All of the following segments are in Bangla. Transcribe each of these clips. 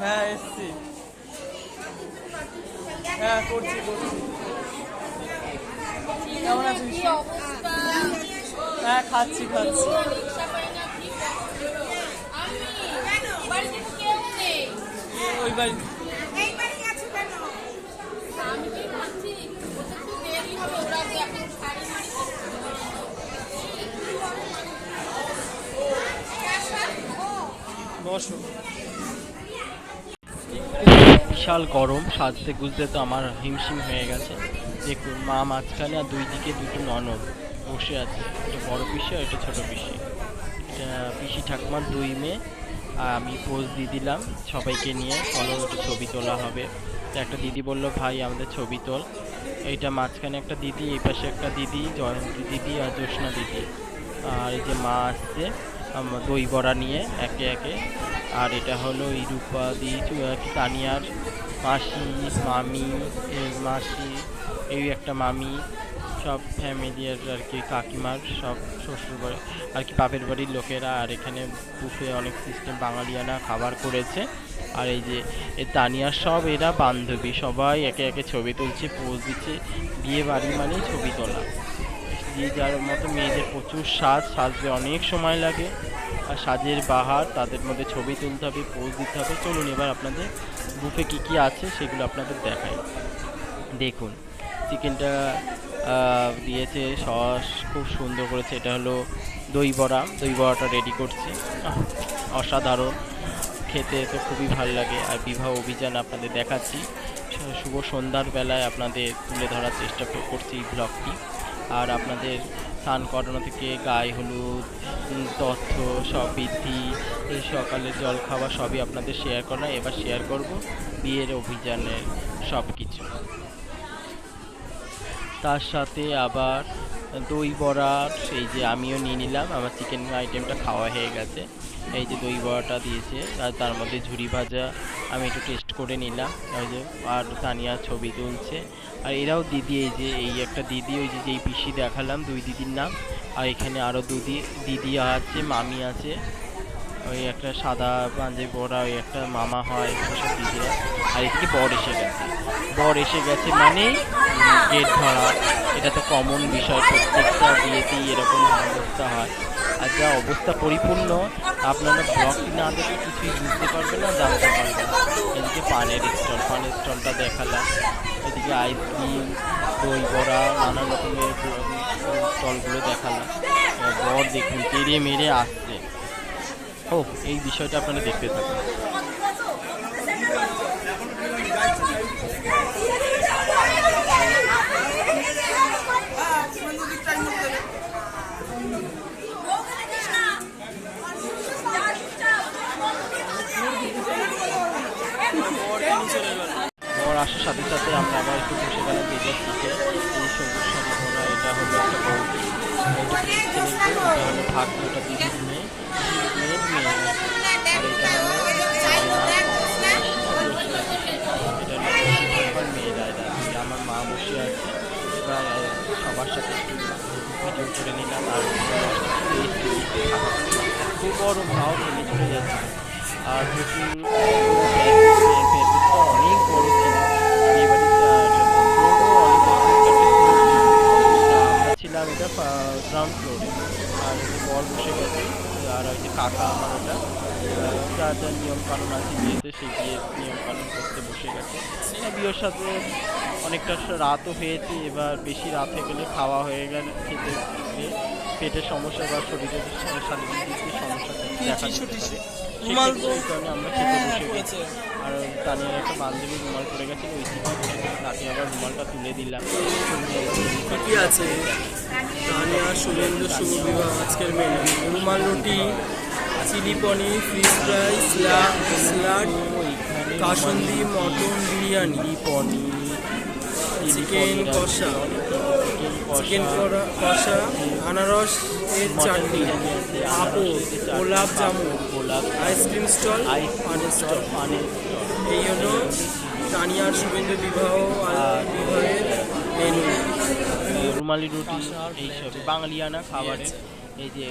হ্যাঁ এসছি। হ্যাঁ করছি করছি। কেমন আছিস? হ্যাঁ খাচ্ছি খাচ্ছি। ওই বাড়ি। আমি কি ভাবছি ওদের একটু দেরি হবে ওরা যে এখন শাড়ি মাড়ি বসো বিশাল গরম, সাজতে গুজতে তো আমার হিমশিম হয়ে গেছে। দেখুন, মা মাঝখানে আর দুই দিকে দুটো ননদ বসে আছে। একটা বড় পিসি আর একটা ছোট পিসি। এটা পিসি ঠাকুমার দুই মেয়ে। আর আমি পোজ দিয়ে দিলাম সবাইকে নিয়ে। চলো, একটু ছবি তোলা হবে। তো একটা দিদি বলল, ভাই, আমাদের ছবি তোল। এইটা মাঝখানে একটা দিদি, এই পাশে একটা দিদি, জয়ন্তী দিদি আর জ্যোৎস্না দিদি। আর এই যে মা আসছে দই বড়া নিয়ে একে একে। আর এটা হলো এই রূপা দি তানিয়ার মাসি মামি এ মাসি এই একটা মামি, সব ফ্যামিলি আর কি কাকিমার, সব শ্বশুর বাড়ি, আর কি বাপের বাড়ির লোকেরা, আর এখানে বুফে অনেক সিস্টেম বাঙালিয়ানা খাবার করেছে। আর এই যে তানিয়ার সব এরা বান্ধবী, সবাই একে একে ছবি তুলছে পোজ দিচ্ছে, বিয়ে বাড়ি মানেই ছবি তোলা। যে যার মতো মেয়েদের প্রচুর সাজ, সাজতে অনেক সময় লাগে। আর সাজের বাহার, তাদের মধ্যে ছবি তুলতে হবে পোজ দিতে হবে। চলুন এবার আপনাদের বুফে কী কী আছে সেগুলো আপনাদের দেখাই। দেখুন, চিকেনটা দিয়েছে সস, খুব সুন্দর করেছে। এটা হলো দই বড়া। দই বড়াটা রেডি করছি। অসাধারণ। খেতে তো খুবই ভালো লাগে। আর বিবাহ অভিযান আপনাদের দেখাচ্ছি। শুভ সন্ধ্যার বেলায় আপনাদের তুলে ধরার চেষ্টা করছি এই ব্লগটি আর আপনাদের স্নান করানো থেকে গায়ে হলুদ তথ্য বৃদ্ধি, এই জল খাওয়া সবই আপনাদের শেয়ার করা। এবার শেয়ার করব বিয়ের অভিযানের সব কিছু তার সাথে আবার দই বড়া সেই যে আমিও নিয়ে নিলাম, আমার চিকেন আইটেমটা খাওয়া হয়ে গেছে। এই যে দই বড়াটা দিয়েছে, আর তার মধ্যে ঝুরি ভাজা, আমি একটু টেস্ট করে নিলাম। ওই যে আর তানিয়া ছবি তুলছে আর এরাও দিদি, এই যে, এই একটা দিদি, ওই যে, যেই পিসি দেখালাম, দুই দিদির নাম। আর এখানে আরও দুদি, দিদি আছে, মামি আছে। ওই একটা সাদা পাঞ্জাবি পরা ওই একটা মামা হয় সব দিদিরা। আর এদিকে বর এসে গেছে। বর এসে গেছে মানে গেট ধরা। এটা তো কমন বিষয়, প্রত্যেকটা বিয়েতেই এরকম অবস্থা হয়। যা অবস্থা পরিপূর্ণ, আপনারা ব্লক না দেখে কিছুই বুঝতে পারবেন না, জানতে পারবেন এদিকে পানের স্টল পানের স্টলটা দেখালাম। এদিকে আইসক্রিম দই বড়া নানান রকমের স্টলগুলো দেখালাম। বর দেখুন তেড়ে মেরে আসছে। ও এই বিষয়টা আপনারা দেখতে থাকুন। এবার সবার সাথে ভিডিও করে নিলাম আর খুব বড় ভাও টেনে চলে যাচ্ছে। আর অনেক ছিলাম এটা গ্রাউন্ড ফ্লোরে আর যে বসে গেছে, আর ওই যে কাকা আমার ওটা। যা যা নিয়ম কানুন আছে সেই বিয়ের নিয়ম কানুন করতে বসে গেছে। বিয়ের সাথে অনেকটা রাতও হয়েছে এবার বেশি রাত হয়ে গেলে খাওয়া হয়ে গেলে খেতে পেটের সমস্যা বা শরীরের শারীরিক দিক দিয়ে সমস্যা দেখা কারণে আমরা খেতে বসে গেছি। আর তানিয়ার একটা বান্ধবী রুমাল পড়ে গেছিল ওই তাকে আবার রুমালটা তুলে দিলাম। কি আছে? তানিয়া শুভেন্দু শুভ বিবাহ আজকের মেনু রুমাল রুটি chilli paneer fish fry salad kasundi mutton biryani. Paneer chicken কষা। চিকেন কষা আনারস এর চাটনি। পাঁপড় গোলাপ জামুন। গোলাপ আইসক্রিম স্টল পানের স্টল এই হলো তানিয়ার শুভেন্দু বিবাহ আর বিবাহের মেনু রুমালি রুটি এইসব বাঙালিয়ানা খাবারে এই যে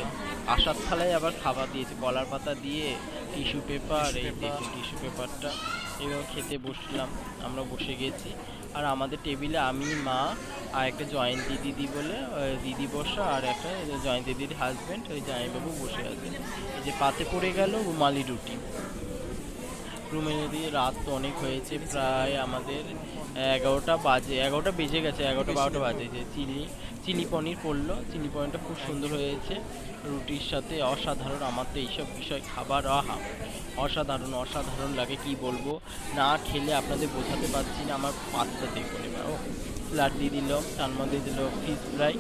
আসার থালায় আবার খাবার দিয়েছে কলার পাতা দিয়ে টিস্যু পেপার এই দেখুন টিস্যু পেপারটা। এবার খেতে বসলাম আমরা বসে গেছি। আর আমাদের টেবিলে আমি মা আর একটা জয়ন্তী দিদি বলে দিদি বসা আর একটা জয়ন্তী দিদির হাজব্যান্ড ওই জামাইবাবু বসে আছে এই যে পাতে পড়ে গেল রুমালি রুটি। রুমে দিয়ে রাত তো অনেক হয়েছে প্রায় আমাদের এগারোটা বাজে এগারোটা বেজে গেছে এগারোটা বারোটা বাজে যে চিলি চিলি পনির পড়ল চিলি পনিরটা খুব সুন্দর হয়েছে। রুটির সাথে অসাধারণ আমার তো এইসব বিষয় খাবার আহা! অসাধারণ অসাধারণ লাগে কি বলব? না খেলে আপনাদের বোঝাতে পারছি না আমার পাতটা দেখুন এবার ও দিয়ে দিল তার মধ্যে দিল ফিশ ফ্রাই।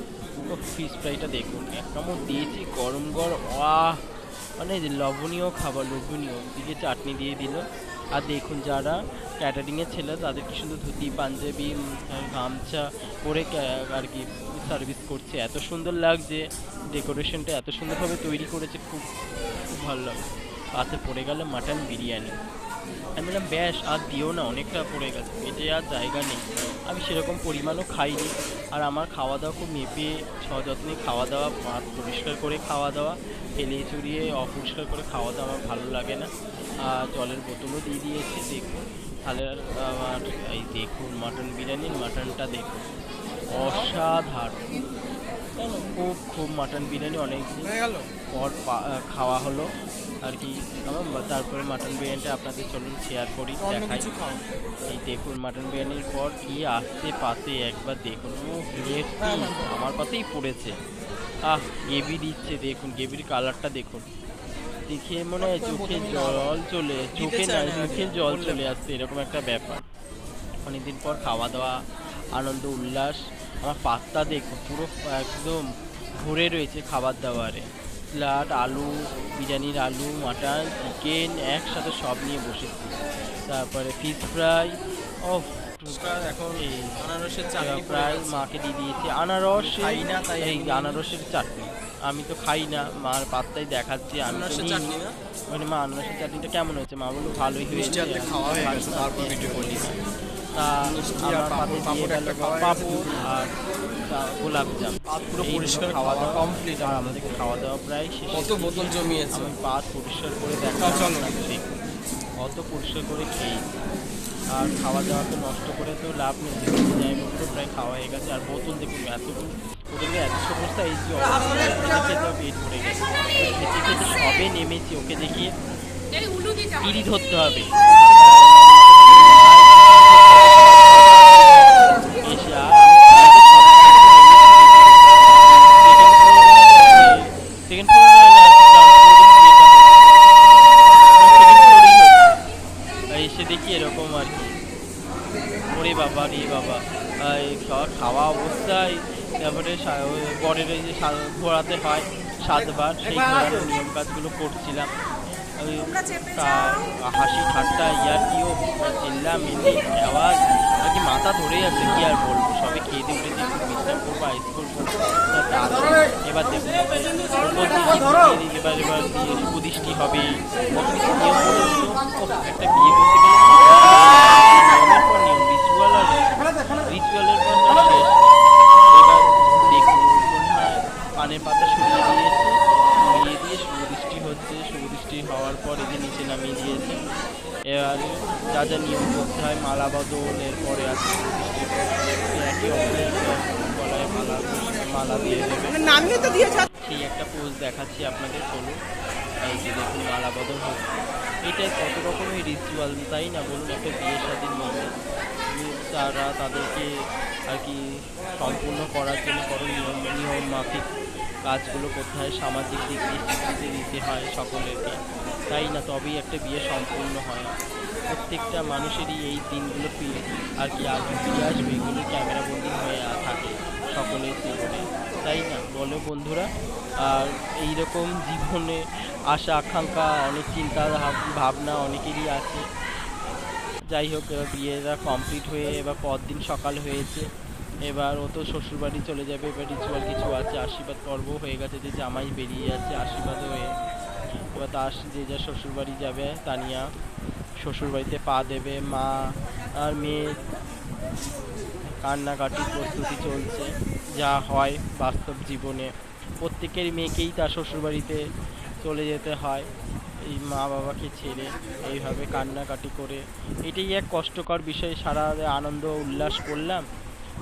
ও ফিশ ফ্রাইটা দেখুন এক কামড় দিয়েছি গরম গরম আহ! মানে লবণীয় খাবার লোভনীয় দিকে চাটনি দিয়ে দিল। আর দেখুন যারা ক্যাটারিংয়ের ছেলে, তাদের কি সুন্দর ধুতি, পাঞ্জাবি গামছা পরে আর কি সার্ভিস করছে। এত সুন্দর লাগছে ডেকোরেশনটা এত সুন্দরভাবে তৈরি করেছে, খুব খুব ভালো লাগে পাশে পড়ে গেল মাটন বিরিয়ানি। আমি বললাম, ব্যাস, আর দিও না, অনেকটা পড়ে গেছে, পেটে আর জায়গা নেই। আমি সেরকম পরিমাণও খাইনি। আর আমার খাওয়া দাওয়া খুব মেপে, সযত্নে খাওয়া দাওয়া পাত পরিষ্কার করে খাওয়া দাওয়া ফেলে চুরিয়ে অপরিষ্কার করে খাওয়া দাওয়া আমার ভালো লাগে না। আর জলের বোতলও দিয়ে দিয়েছে, দেখুন। তাহলে আমার, এই দেখুন, মাটন বিরিয়ানির মাটনটা দেখুন। অসাধারণ। খুব খুব মাটন বিরিয়ানি অনেক পর পা- খাওয়া হলো আর কি। তারপরে মাটন বিরিয়ানিটা আপনাদের চলুন শেয়ার করি দেখাই। এই দেখুন মাটন বিরিয়ানির পর কি আসছে পাতে একবার দেখুন। ও গ্রেভি আমার পাতেই পড়েছে। আহ গেবি দিচ্ছে দেখুন গেবির কালারটা দেখুন। দেখে মনে হয় চোখে জল চলে চোখে না মুখে জল চলে আসছে এরকম একটা ব্যাপার। অনেকদিন পর খাওয়া দাওয়া আনন্দ উল্লাস। আমার পাত্তা দেখুন পুরো একদম ভরে রয়েছে খাবার দাবারে। স্যালাড আলু বিরিয়ানির আলু মাটন চিকেন একসাথে সব নিয়ে বসেছি। তারপরে ফিশ ফ্রাই ও এখন আনারসের চাটনি প্রায় মাকে দিয়ে দিয়েছি। আনারস খাই না, তাই এই আনারসের চাটনি। আমি তো খাই না মার পাত্তাই দেখাচ্ছি আনারসের চাটনি না? মানে মা আনারসের চাটনিটা কেমন হয়েছে? মা বলল ভালোই হয়েছে। খাওয়া হয়ে গেছে, তারপর ভিডিও বলি। তা পাঁপড়, আর তা- গোলাপ জাম। পাত পুরো পরিষ্কার খাওয়া দাওয়া আর আমাদের খাওয়া দাওয়া প্রায় শেষ কত বোতল জমিয়েছে? আমি পাত পরিষ্কার করে দেখা চল, অত পরিষ্কার করে খেয়ে। আর খাওয়া দাওয়া তো নষ্ট করে তো লাভ নেই। জায়গাগুলো প্রায় খাওয়া হয়ে গেছে। আর বোতল দেখুন এত বোতলে এত সমস্যা এই যে পেট ভরে গেছে। খেতে খেতে সবে নেমেছি ওকে দেখিয়ে পিড়ি ধরতে হবে এসে আর সেকেন্ড এসে দেখি এরকম আর কি। ওরে বাবা রে বাবা। খাওয়া- অবস্থায় তারপরে বরের ওই যে ঘোরাতে হয় সাতবার সেই ঘোরানোর নিয়ম কাজগুলো করছিলাম। হাসি ঠাট্টা ইয়ার্কিও চিল্লা মিলি আওয়াজ আর কি মাথা ধরে যাচ্ছে কি আর বলব? খেয়ে দিয়ে আইস করব তা তারপরে এবার দেখুন এবার এবার দিয়ে সুদৃষ্টি হবে একটা বিয়ে করতে গেলে এবার দেখুন পানের পাতা সরিয়ে দিয়ে শুভদৃষ্টি হচ্ছে। শুভদৃষ্টি হওয়ার পর এই নিচে নামিয়ে দিয়েছে। এবার যা যা নিয়ম করতে হয়, মালা বদল, এরপরে আছে শুভদৃষ্টির পর একে অপরের গলায় মালা মালা দিয়ে দেবে। নামিয়ে তো দিয়েছ। সেই একটা পোজ দেখাচ্ছি আপনাদের চলুন এই যে দেখুন মালা বদল হচ্ছে। এটাই কত রকমের রিচুয়াল তাই না বলুন? একটা বিয়ে শাদীর মধ্যে। তারা তাদেরকে আর কি সম্পূর্ণ করার জন্য বড় নিয়ম নিয়ম মাফিক কাজগুলো করতে হয় সামাজিক দিক স্বীকৃতি দিতে হয় সকলেরকে। তাই না? তবেই একটা বিয়ে সম্পূর্ণ হয়। প্রত্যেকটা মানুষেরই এই দিনগুলো আর কি আগে ফিরে আসবে এগুলো ক্যামেরাবন্দি হয়ে থাকে। সকলের জীবনে, তাই না? বলো বন্ধুরা, আর এইরকম জীবনে আশা, আকাঙ্ক্ষা, অনেক চিন্তা, ভাব- ভাবনা অনেকেরই আছে। যাই হোক, এবার বিয়েটা কমপ্লিট হয়ে, এবার পরদিন সকাল হয়েছে। এবার ও তো শ্বশুরবাড়ি চলে যাবে, এবার রিচুয়াল কিছু আছে, আশীর্বাদ পর্ব হয়ে গেছে, যে জামাই বেরিয়ে যাচ্ছে আশীর্বাদ হয়ে। এবার তার যে যা শ্বশুরবাড়ি যাবে, তানিয়া শ্বশুরবাড়িতে পা দেবে, মা আর মেয়ে। কান্নাকাটির প্রস্তুতি চলছে, যা হয় বাস্তব জীবনে। প্রত্যেকের মেয়েকেই তার শ্বশুরবাড়িতে চলে যেতে হয়, এই মা বাবাকে ছেড়ে এইভাবে কান্নাকাটি করে। এটাই এক কষ্টকর বিষয়, সারা আনন্দ উল্লাস করলাম।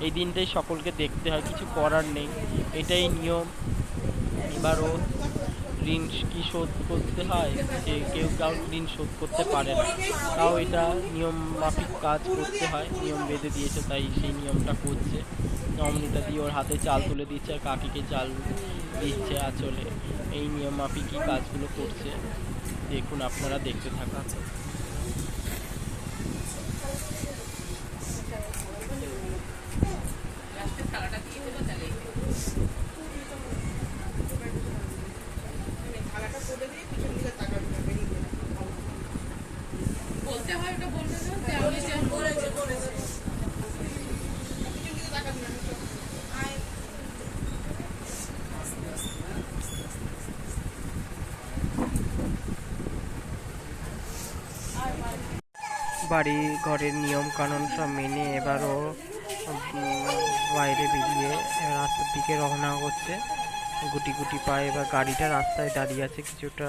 এই দিনটাই সকলকে দেখতে হয়, কিছু করার নেই। এটাই নিয়ম, এবারও ঋণ কি শোধ করতে হয়? যে কেউ কাউ ঋণ শোধ করতে পারে না। তাও এটা নিয়ম মাফিক কাজ করতে হয়। নিয়ম বেঁধে দিয়েছে, তাই সেই নিয়মটা করছে। নমনীতা দিয়ে ওর হাতে চাল তুলে দিচ্ছে, আর কাকিকে চাল দিচ্ছে আঁচলে। এই নিয়ম মাফিকই কাজগুলো করছে। দেখুন, আপনারা দেখতে থাকুন। বাড়ি ঘরের নিয়ম কানুন সব মেনে এবারও বাইরে বেরিয়ে রাস্তার দিকে রওনা করছে গুটি গুটি পায়ে বা গাড়িটা রাস্তায় দাঁড়িয়ে আছে কিছুটা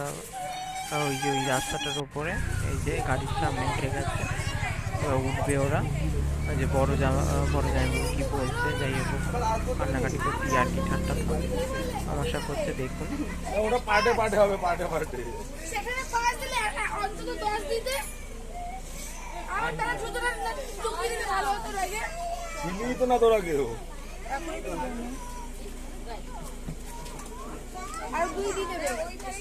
ওই যে ওই রাস্তাটার উপরে এই যে গাড়ির সামনে উঠে গেছে। উঠবে ওরা। ওই যে বড় জামা বড় জামাই কি বলছে যাই হোক কান্নাকাটি করছে আর কি ঠাট্টা তামাশা করছে দেখুন। ওটা পার্টে পার্টে হবে পার্টে পার্টে। সেখানে পাঁচ দিলে অন্তত দশ দিতে আমার তারা সুতরাং চুক্তি দিতে ভালো হতো লাগে চিনি তো না তোরা কেউ। আর দুই দিতে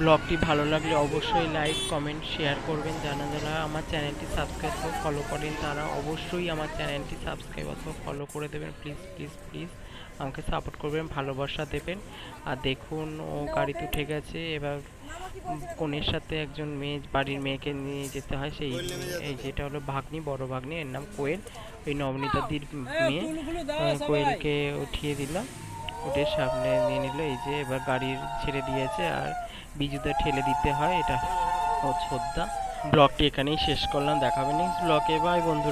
ব্লগটি ভালো লাগলে অবশ্যই লাইক কমেন্ট শেয়ার করবেন। যারা যারা আমার চ্যানেলটি সাবস্ক্রাইব করে ফলো করেন তারা অবশ্যই আমার চ্যানেলটি সাবস্ক্রাইব অথবা ফলো করে দেবেন। প্লিজ প্লিজ প্লিজ আমাকে সাপোর্ট করবেন ভালোবাসা দেবেন। আর দেখুন ও গাড়িতে উঠে গেছে। এবার কনের সাথে একজন মেয়ে বাড়ির মেয়েকে নিয়ে যেতে হয়। সেই এই যেটা হলো ভাগ্নি বড় ভাগ্নি। এর নাম কোয়েল। ওই নবনীতাদির মেয়ে। কোয়েলকে উঠিয়ে দিলাম। উঠে সামনে নিয়ে নিল, এই যে এবার গাড়ির ছেড়ে দিয়েছে আর বিজুতে ঠেলে দিতে হয়, এটা শ্রদ্ধা। ব্লগটি এখানেই শেষ করলাম দেখাবেন নেক্সট ব্লগে বাই বন্ধুরা।